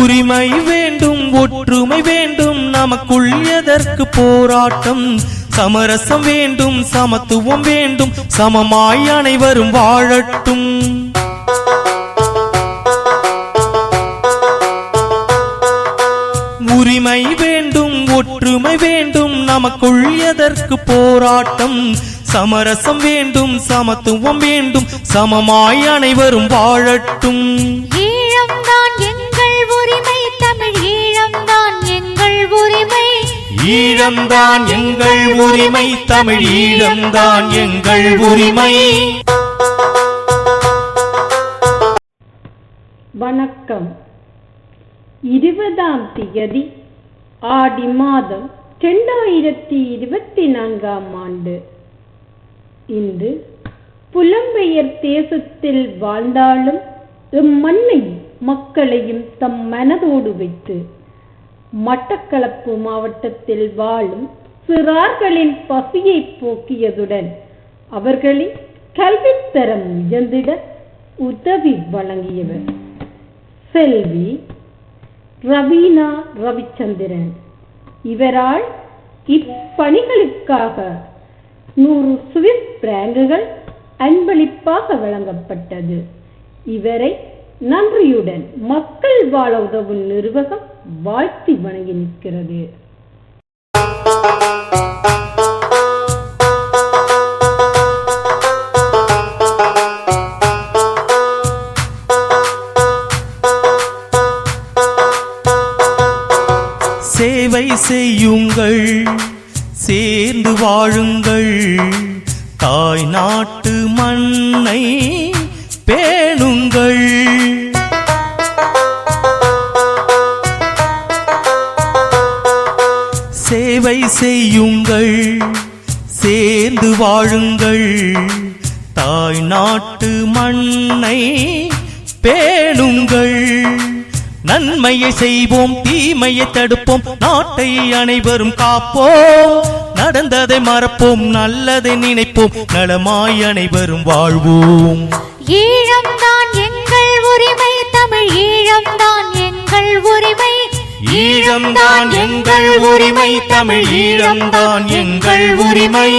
உரிமை வேண்டும் ஒற்றுமை வேண்டும் நமக்குள் எதற்கு போராட்டம்? சமரசம் வேண்டும் சமத்துவம் வேண்டும் சமமாய் அனைவரும் வாழட்டும். உரிமை வேண்டும் ஒற்றுமை வேண்டும் நமக்குள் எதற்கு போராட்டம்? சமரசம் வேண்டும் சமத்துவம் வேண்டும் சமமாய் அனைவரும் வாழட்டும். ஈழம்தான் எங்கள் உரிமை தமிழ் ஈழம்தான் எங்கள் உரிமை. வணக்கம். இருபதாம் திகதி ஆடி மாதம் இரண்டாயிரத்தி இருபத்தி நான்காம் ஆண்டு. இன்று புலம்பெயர் தேசத்தில் வாழ்ந்தாலும் இம்மண்ணையும் மக்களையும் தம் மனதோடு வைத்து மட்டக்களப்பு மாவட்டத்தில் வாழும் சிறார்களின் பசியை போக்கியதுடன் அவர்களின் கல்வித்தரம் உயர்ந்திட உதவி வழங்கியவர். செல்வி ரவீனா ரவிச்சந்திரன். இவரால் இப்பணிகளுக்காக நூறு சுவிஸ் பிராங்குகள் அன்பளிப்பாக வழங்கப்பட்டது. இவரை நன்றியுடன் மக்கள் வாழ உதவும் நிர்வாகம் வாழ்த்தி வணங்கி நிற்கிறது. சேவை செய்யுங்கள் சேர்ந்து வாழுங்கள். தாய் நாட்டு மண்ணை பே சேவை செய்யுங்கள் சேர்ந்து வாழுங்கள். தாய் நாட்டு மண்ணை பேணுங்கள். நன்மையை செய்வோம் தீமையை தடுப்போம் நாட்டை அனைவரும் காப்போம். நடந்ததை மறப்போம் நல்லதை நினைப்போம் நலமாய் அனைவரும் வாழ்வோம். ஈழம்தான் எங்கள் உரிமை தமிழ் ஈழம்தான் எங்கள் உரிமை. ஈழம்தான் எங்கள் உரிமை தமிழ் ஈழம்தான் எங்கள் உரிமை.